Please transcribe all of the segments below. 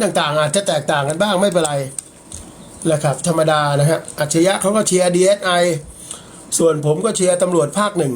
ต่างๆ อาจจะแตกต่างกันบ้างไม่เป็นไรนะครับธรรมดานะฮะอัจฉริยะเขาก็เชียร์ DSI ส่วนผมก็เชียร์ตำรวจภาคหนึ่ง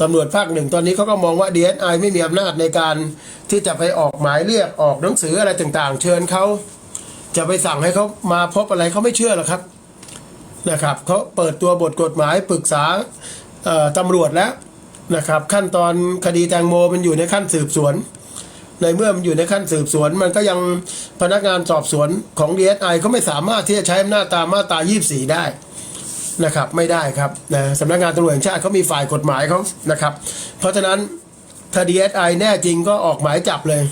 ตำรวจภาคหนึ่งตอนนี้เขาก็มองว่า DSI ไม่มีอำนาจในการที่จะไปออกหมายเรียกออกหนังสืออะไรต่างๆ เชิญเขาจะไปสั่งให้เขามาพบอะไรเขาไม่เชื่อหรอกครับนะครับเขาเปิดตัวบทกฎหมายปรึกษาตำรวจแล้วนะครับ ขั้นตอนคดีแตงโมมันอยู่ในขั้นสืบสวน ในเมื่อมันอยู่ในขั้นสืบสวน มันก็ยังพนักงานสอบสวนของ DSI ก็ไม่สามารถที่จะใช้อำนาจตามมาตรา24 ได้นะครับ ไม่ได้ครับนะสำนักงานตำรวจแห่งชาติเขามีฝ่ายกฎหมายเขานะครับ เพราะฉะนั้นถ้า DSI แน่จริงก็ออกหมายจับเลย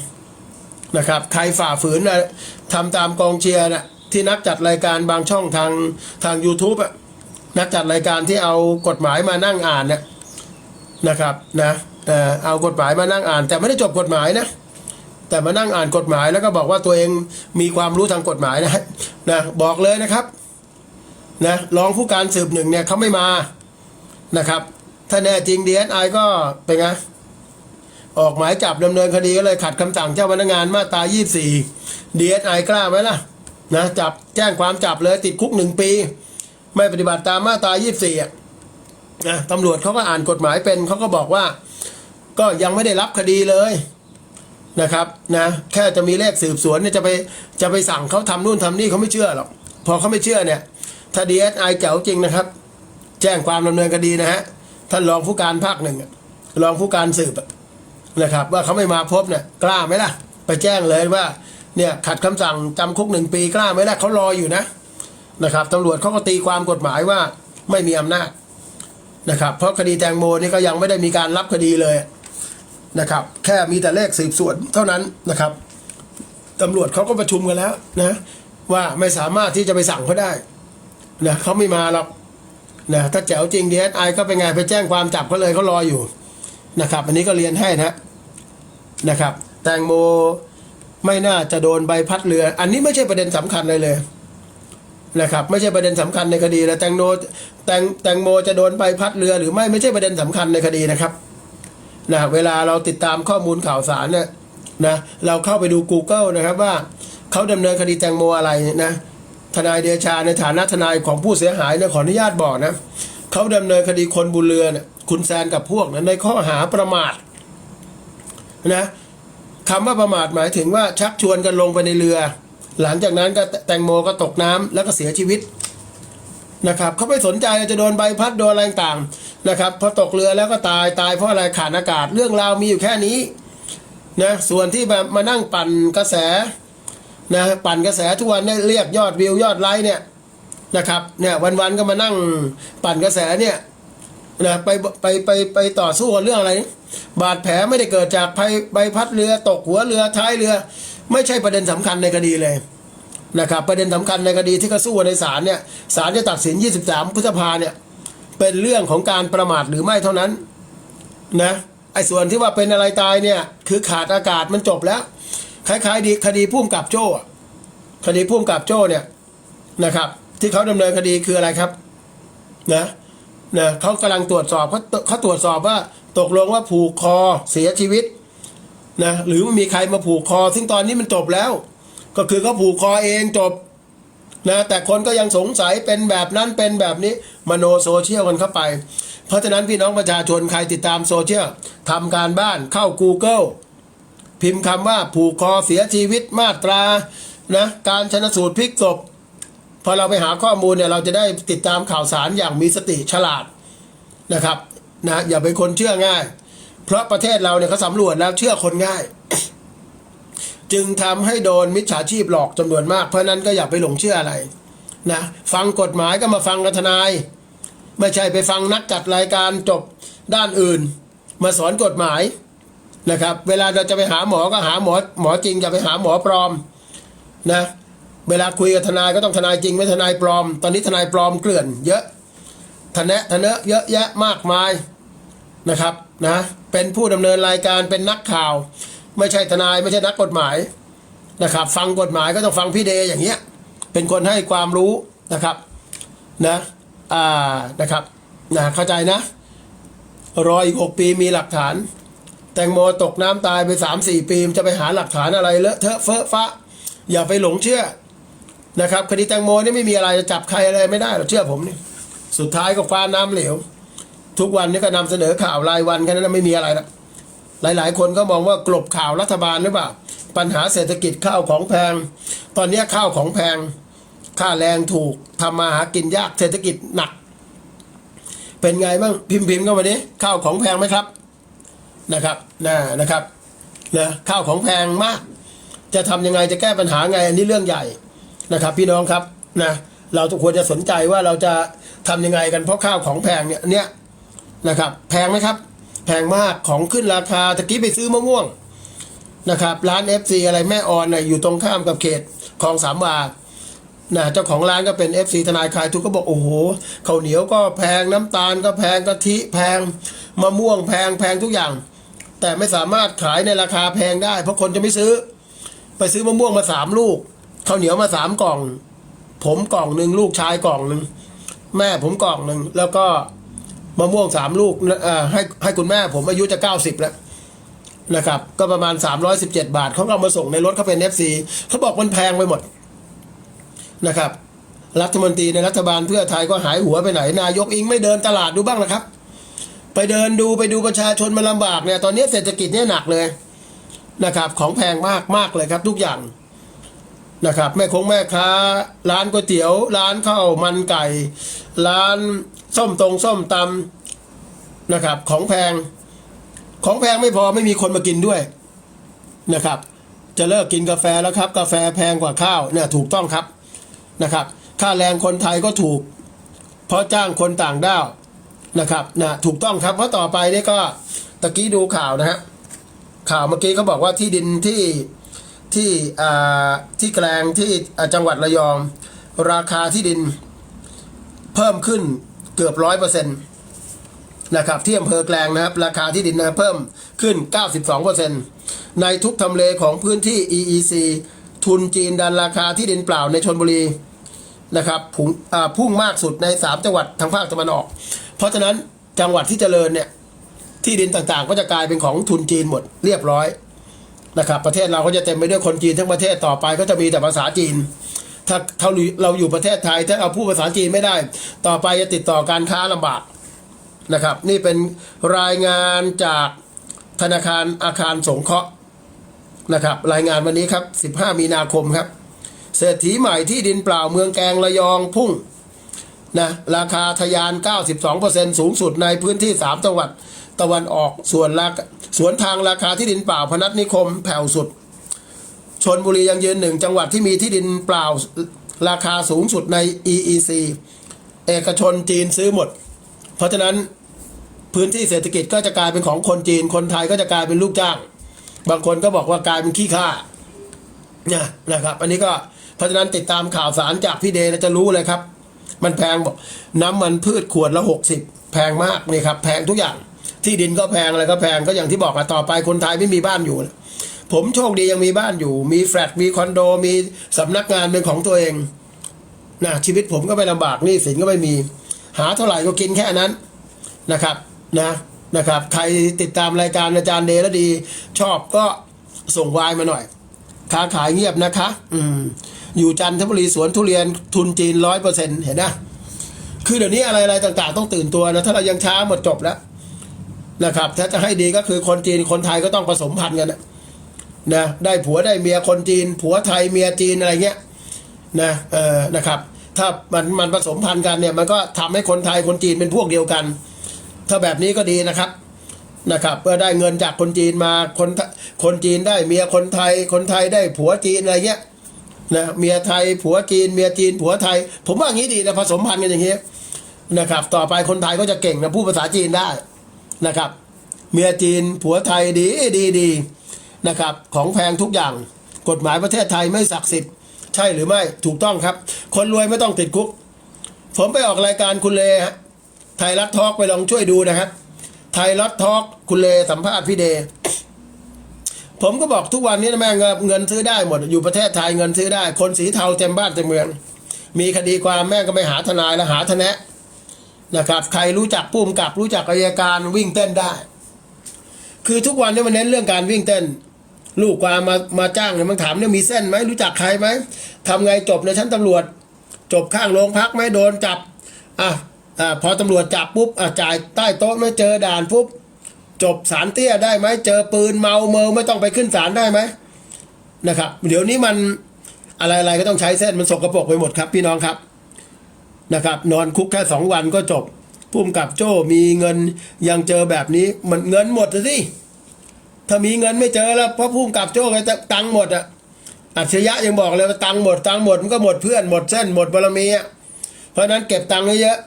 นะครับ ใครฝ่าฝืนนะทำตามกองเชียร์นะที่นักจัดรายการบางช่องทางทาง YouTube อะนักจัดรายการที่เอากฎหมายมานั่งอ่านเนี่ยนะครับนะเอ่อเอากฎหมายมานั่งอ่าน แต่ไม่ได้จบกฎหมายนะ แต่มานั่งอ่านกฎหมายแล้วก็บอกว่าตัวเองมีความรู้ทางกฎหมายนะนะบอกเลยนะครับนะรองผู้การสืบหนึ่งเนี่ยเขาไม่มานะครับ ถ้าแน่จริง DSI ก็เป็นไงออกหมายจับดำเนินคดีก็เลยขัดคำสั่งเจ้าพนักงานมาตรา 24 DSI กล้าไหมล่ะนะจับแจ้งความจับเลยติดคุกหนึ่งปี ไม่ปฏิบัติตามมาตรา 24อะนะตำรวจเขาก็อ่านกฎหมายเป็นเขาก็บอกว่า ก็ยังไม่ได้รับคดีเลย นะครับนะแค่จะมีเลขสืบสวนเนี่ยจะไปจะไปสั่งเขาทำนู่นทำนี่เขาไม่เชื่อหรอกพอเขาไม่เชื่อเนี่ย ถ้าดีเอสไอเจ๋วจริงนะครับ แจ้งความดำเนินคดีนะฮะท่านรองผู้การภาคหนึ่งรองผู้การสืบนะครับ ว่าเขาไม่มาพบเนี่ยกล้าไหมล่ะ ไปแจ้งเลยว่าเนี่ยขัดคำสั่งจำคุกหนึ่งปีกล้าไหมล่ะเขารออยู่นะนะครับตำรวจเขาก็ตีความกฎหมายว่าไม่มีอำนาจนะครับ เพราะคดีแตงโมนี่ก็ยังไม่ได้มีการรับคดีเลย นะครับ แค่มีแต่เลขสืบสวนเท่านั้นนะครับตำรวจเขาก็ประชุมกันแล้วนะว่าไม่สามารถที่จะไปสั่งเขาได้นะเขาไม่มาหรอกนะถ้าแจ๋วจริงดีเอสไอก็เป็นไงไปแจ้งความจับเขาเลยเขารออยู่นะครับ อันนี้ก็เรียนให้นะนะครับ แตงโมไม่น่าจะโดนใบพัดเรือ อันนี้ไม่ใช่ประเด็นสำคัญเลยเลยนะครับไม่ใช่ประเด็นสำคัญในคดีแล้วแตงโมแตงแตงโมจะโดนใบพัดเรือหรือไม่ไม่ใช่ประเด็นสำคัญในคดีนะครับ นะเวลาเราติดตามข้อมูลข่าวสารเนี่ยนะเราเข้าไปดู Google นะครับว่าเขาดำเนินคดีแตงโมอะไรนะทนายเดชาในฐานะทนายของผู้เสียหายเนี่ยขออนุญาตบอกนะเขาดำเนินคดีคนบุญเรือเนี่ยคุณแซนกับพวกนะในข้อหาประมาทนะคำว่าประมาทหมายถึงว่าชักชวนกันลงไปในเรือ หลังจากนั้นก็แตงโมก็ตกน้ำแล้วก็เสียชีวิต นะครับเขาไม่สนใจจะโดนใบพัดโดนอะไรต่างนะครับพอตกเรือแล้วก็ตายตายเพราะอะไรขาดอากาศเรื่องราวมีอยู่แค่นี้นะส่วนที่แบบมานั่งปั่นกระแสนะปั่นกระแสทุกวันเนี่เรียกยอดวิวยอดไลค์เนี่ยนะครับเนี่ยวันๆก็มานั่งปั่นกระแสเนี่ยนะไปไปไปไปต่อสู้กันเรื่องอะไร บาดแผลไม่ได้เกิดจากใบใบพัดเรือตกหัวเรือท้ายเรือ ไม่ใช่ประเด็นสำคัญในคดีเลย นะครับประเด็นสำคัญในคดีที่เขาสู้ในศาลเนี่ยศาลจะตัดสิน 23 พฤษภาเนี่ยเป็นเรื่องของการประมาทหรือไม่เท่านั้นนะไอ้ส่วนที่ว่าเป็นอะไรตายเนี่ยคือขาดอากาศมันจบแล้ว คล้ายๆดีคดีพุ่มกับโจ้คดีพุ่มกับโจ้เนี่ยนะครับ ที่เขาดำเนินคดีคืออะไรครับนะนะเขากำลังตรวจสอบเขาเขาตรวจสอบว่าตกลงว่าผูกคอเสียชีวิตนะหรือมีใครมาผูกคอ ซึ่งตอนนี้มันจบแล้ว ก็คือเขาผูกคอเองจบนะแต่คนก็ยังสงสัยเป็นแบบนั้นเป็นแบบนี้มโนโซเชียลกันเข้าไป เพราะฉะนั้นพี่น้องประชาชนใครติดตามโซเชียลทำการบ้านเข้า Google พิมพ์คำว่าผูกคอเสียชีวิตมาตรานะการชนสูตรพลิกศพพอเราไปหาข้อมูลเนี่ยเราจะได้ติดตามข่าวสารอย่างมีสติฉลาดนะครับนะอย่าเป็นคนเชื่อง่าย เพราะประเทศเราเนี่ยเขาสำรวจแล้วเชื่อคนง่าย จึงทำให้โดนมิจฉาชีพหลอกจำนวนมาก เพราะนั้นก็อย่าไปหลงเชื่ออะไรนะฟังกฎหมายก็มาฟังกับทนาย ไม่ใช่ไปฟังนักจัดรายการจบด้านอื่น มาสอนกฎหมายนะครับ เวลาเราจะไปหาหมอก็หาหมอหมอจริงอย่าไปหาหมอปลอมนะเวลาคุยกับทนายก็ต้องทนายจริงไม่ทนายปลอม ตอนนี้ทนายปลอมเกลื่อน เยอะทนะทนะเยอะแยะมากมายนะครับนะเป็นผู้ดำเนินรายการเป็นนักข่าว ไม่ใช่ทนายไม่ใช่นักกฎหมายนะครับ ฟังกฎหมายก็ต้องฟังพี่เดย์อย่างเงี้ยเป็นคนให้ความรู้นะครับนะอ่านะครับนะเข้าใจนะ รออีกหกปีมีหลักฐาน แตงโมตกน้ำตายไปสามสี่ปีจะไปหาหลักฐานอะไรเลอะเทอะเฟอะฟะอย่าไปหลงเชื่อนะครับคดีแตงโมนี่ไม่มีอะไรจะจับใครอะไรไม่ได้หรอกเชื่อผมนี่สุดท้ายก็ฟ้าน้ำเหลว ทุกวันนี้ก็นำเสนอข่าวรายวันแค่นั้นไม่มีอะไรและ หลายๆ คนก็มองว่ากลบข่าวรัฐบาลหรือเปล่า ปัญหาเศรษฐกิจข้าวของแพง ตอนนี้ข้าวของแพง ค่าแรงถูกทำมาหากินยากเศรษฐกิจหนัก เป็นไงบ้างพิมพ์พิมพ์ก็วันนี้ข้าวของแพงไหมครับนะครับนะนะครับนะข้าวของแพงมาก จะทำยังไงจะแก้ปัญหาไงอันนี้เรื่องใหญ่นะครับ พี่น้องครับนะเราทุกคนจะสนใจว่าเราจะทำยังไงกันเพราะข้าวของแพงเนี่ยเนี่ยนะครับ แพงไหมครับ แพงมากของขึ้นราคาตะกี้ไปซื้อมะม่วงนะครับร้าน FC อะไรแม่ออนนะอยู่ตรงข้ามกับเขตคลองสามวานะเจ้าของร้านก็เป็น FC ทนายคายทุกข์ก็บอกโอ้โหข้าวเหนียวก็แพงน้ำตาลก็แพงกะทิแพงมะม่วงแพงแพงทุกอย่าง แต่ไม่สามารถขายในราคาแพงได้ เพราะคนจะไม่ซื้อ ไปซื้อมะม่วงมาสามลูกข้าวเหนียวมาสามกล่อง ผมกล่องหนึ่งลูกชายกล่องหนึ่งแม่ผมกล่องหนึ่งแล้วก็ มะม่วงสามลูกให้ให้คุณแม่ผมอายุจะเก้าสิบแล้วนะครับ ก็ประมาณ 317 บาทเขาเอามาส่งในรถเขาเป็น FC เขาบอกมันแพงไปหมดนะครับ รัฐมนตรีในรัฐบาลเพื่อไทยก็หายหัวไปไหน นายกอิงไม่เดินตลาดดูบ้างนะครับ ไปเดินดูไปดูประชาชนมันลำบากเนี่ยตอนนี้เศรษฐกิจเนี่ยหนักเลยนะครับ ของแพงมากมากเลยครับทุกอย่างนะครับแม่คงแม่ค้า ร้านก๋วยเตี๋ยว ร้านข้าวมันไก่ ร้าน ส้มตรงส้มตำนะครับ ของแพง ของแพงไม่พอไม่มีคนมากินด้วยนะครับ จะเลิกกินกาแฟแล้วครับ กาแฟแพงกว่าข้าวเนี่ยถูกต้องครับนะครับ ค่าแรงคนไทยก็ถูก เพราะจ้างคนต่างด้าวนะครับนะถูกต้องครับเพราะต่อไปนี่ก็ตะกี้ดูข่าวนะฮะข่าวเมื่อกี้เขาบอกว่าที่ดินที่ที่อ่าที่แกลงที่จังหวัดระยอง ราคาที่ดินเพิ่มขึ้น เกือบร้อยเปอร์เซ็นต์นะครับที่อำเภอแกลงนะครับ ราคาที่ดินนะเพิ่มขึ้น 92%ในทุกทำเลของพื้นที่ EEC ทุนจีนดันราคาที่ดินเปล่าในชนบุรีนะครับพุ่งอ่าพุ่งมากสุดใน 3 จังหวัดทางภาคตะวันออก เพราะฉะนั้นจังหวัดที่เจริญเนี่ยที่ดินต่างๆ ก็จะกลายเป็นของทุนจีนหมดเรียบร้อยนะครับ ประเทศเราก็จะเต็มไปด้วยคนจีนทั้งประเทศต่อไปก็จะมีแต่ภาษาจีน ถ้าถ้าเราอยู่ประเทศไทย ถ้าเอาพูดภาษาจีนไม่ได้ ต่อไปจะติดต่อการค้าลำบากนะครับ นี่เป็นรายงานจากธนาคารอาคารสงเคราะห์นะครับ รายงานวันนี้ครับ 15 มีนาคมครับ เศรษฐีใหม่ที่ดินเปล่าเมืองแกงระยองพุ่งนะราคาทะยาน 92%สูงสุดในพื้นที่ 3 จังหวัดตะวันออกส่วนราคาสวนทางราคาที่ดินเปล่าพนัสนิคมแผ่วสุด ชนบุรียังยืนหนึ่งจังหวัดที่มีที่ดินเปล่าราคาสูงสุดใน EEC เอกชนจีนซื้อหมด เพราะฉะนั้นพื้นที่เศรษฐกิจก็จะกลายเป็นของคนจีน คนไทยก็จะกลายเป็นลูกจ้าง บางคนก็บอกว่ากลายเป็นขี้ข้านะนะครับ อันนี้ก็เพราะฉะนั้นติดตามข่าวสารจากพี่เดย์จะรู้เลยครับ มันแพงบอกน้ำมันพืชขวดละหกสิบแพงมากนี่ครับ แพงทุกอย่างที่ดินก็แพงอะไรก็แพงก็อย่างที่บอกอะต่อไปคนไทยไม่มีบ้านอยู่ ผมโชคดียังมีบ้านอยู่ มีแฟลตมีคอนโดมีสำนักงานเป็นของตัวเองนะชีวิตผมก็ไม่ลำบากหนี่สินก็ไม่มี หาเท่าไหร่ก็กินแค่นั้นนะครับนะนะครับ ใครติดตามรายการอาจารย์เดแล้วดี ชอบก็ส่งไวน์มาหน่อย ค้าขายเงียบนะคะ อืมอยู่จันทบุรีสวนทุเรียนทุนจีนร้อยเปอร์เซ็นต์เห็นนะคือเดี๋ยวนี้อะไรๆต่าง ๆ ต้องตื่นตัวนะถ้าเรายังช้าหมดจบแล้วนะครับ ถ้าจะให้ดีก็คือคนจีนคนไทยก็ต้องผสมพันธุ์กันนะ นะได้ผัวได้เมียคนจีน ผัวไทยเมียจีนอะไรเงี้ยนะเออนะครับ ถ้ามันมันผสมพันธุ์กันเนี่ยมันก็ทำให้คนไทยคนจีนเป็นพวกเดียวกัน ถ้าแบบนี้ก็ดีนะครับนะครับเพื่อได้เงินจากคนจีนมาคนคนจีนได้เมียคนไทยคนไทยได้ผัวจีนอะไรเงี้ยนะเมียไทยผัวจีน เมียจีนผัวไทย ผมว่างี้ดีนะผสมพันธุ์กันอย่างเงี้ยนะครับ ต่อไปคนไทยก็จะเก่งนะพูดภาษาจีนได้นะครับ เมียจีนผัวไทยดีดีดี นะครับ ของแพงทุกอย่าง กฎหมายประเทศไทยไม่ศักดิ์สิทธิ์ ใช่หรือไม่ถูกต้องครับ คนรวยไม่ต้องติดคุก ผมไปออกรายการคุณเลฮะไทยรัฐทอล์กไปลองช่วยดูนะครับไทยรัฐทอล์กคุณเลสัมภาษณ์พี่เดผมก็บอกทุกวันนี้นะแม่งเงินซื้อได้หมด อยู่ประเทศไทยเงินซื้อได้ คนสีเทาเต็มบ้านเต็มเมือง มีคดีความแม่งก็ไปหาทนายแล้วหาทนายนะครับใครรู้จักปุ่มกับรู้จักอัยการวิ่งเต้นได้ คือทุกวันนี้มันเน้นเรื่องการวิ่งเต้น ลูกความมามาจ้างเนี่ยมันถามเนี่ยมีเส้นไหมรู้จักใครไหมทำไงจบในชั้นตำรวจ จบข้างโรงพักไหมโดนจับอะอ่าพอตำรวจจับปุ๊บอะจ่ายใต้โต๊ะไม่เจอด่านปุ๊บจบสารเตี้ยได้ไหมเจอปืนเมาเมาไม่ต้องไปขึ้นศาลได้ไหมนะครับ เดี๋ยวนี้มันอะไรอะไรก็ต้องใช้เส้นมันสกรปรกไปหมดครับ พี่น้องครับนะครับ นอนคุกแค่สองวันก็จบพุ่มกับโจ้มีเงินยังเจอแบบนี้มันเงินหมดเลยสิ ถ้ามีเงินไม่เจอแล้วเพราะพุ่มกับโจ้ก็จะตังค์หมดอะอัจฉริยะยังบอกเลยว่าตังค์หมดตังค์หมดมันก็หมดเพื่อนหมดเส้นหมดบารมีอะเพราะนั้นเก็บตังค์ไว้เยอะ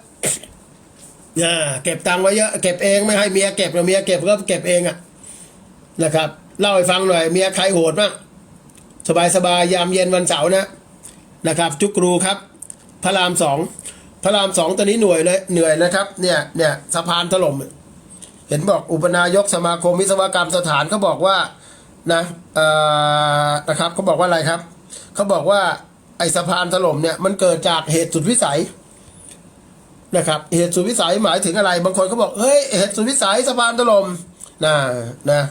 อ่าเก็บตังค์ไว้เยอะเก็บเองไม่ให้เมียเก็บเมียเก็บก็เก็บเองอะนะครับเล่าให้ฟังหน่อยเมียใครโหดบ้างสบายสบายยามเย็นวันเสาร์นะนะครับ จุกรูครับพระรามสองพระรามสองตอนนี้หน่วยเลยเหนื่อยนะครับเนี่ยเนี่ยสะพานถล่ม เห็นบอกอุปนายกสมาคมวิศวกรรมสถานเขาบอกว่านะนะครับเขาบอกว่าอะไรครับเขาบอกว่าไอสะพานถล่มเนี่ยมันเกิดจากเหตุสุดวิสัยนะครับ เหตุสุดวิสัยหมายถึงอะไร บางคนเขาบอกเฮ้ยเหตุสุดวิสัยสะพานถล่มนะนะ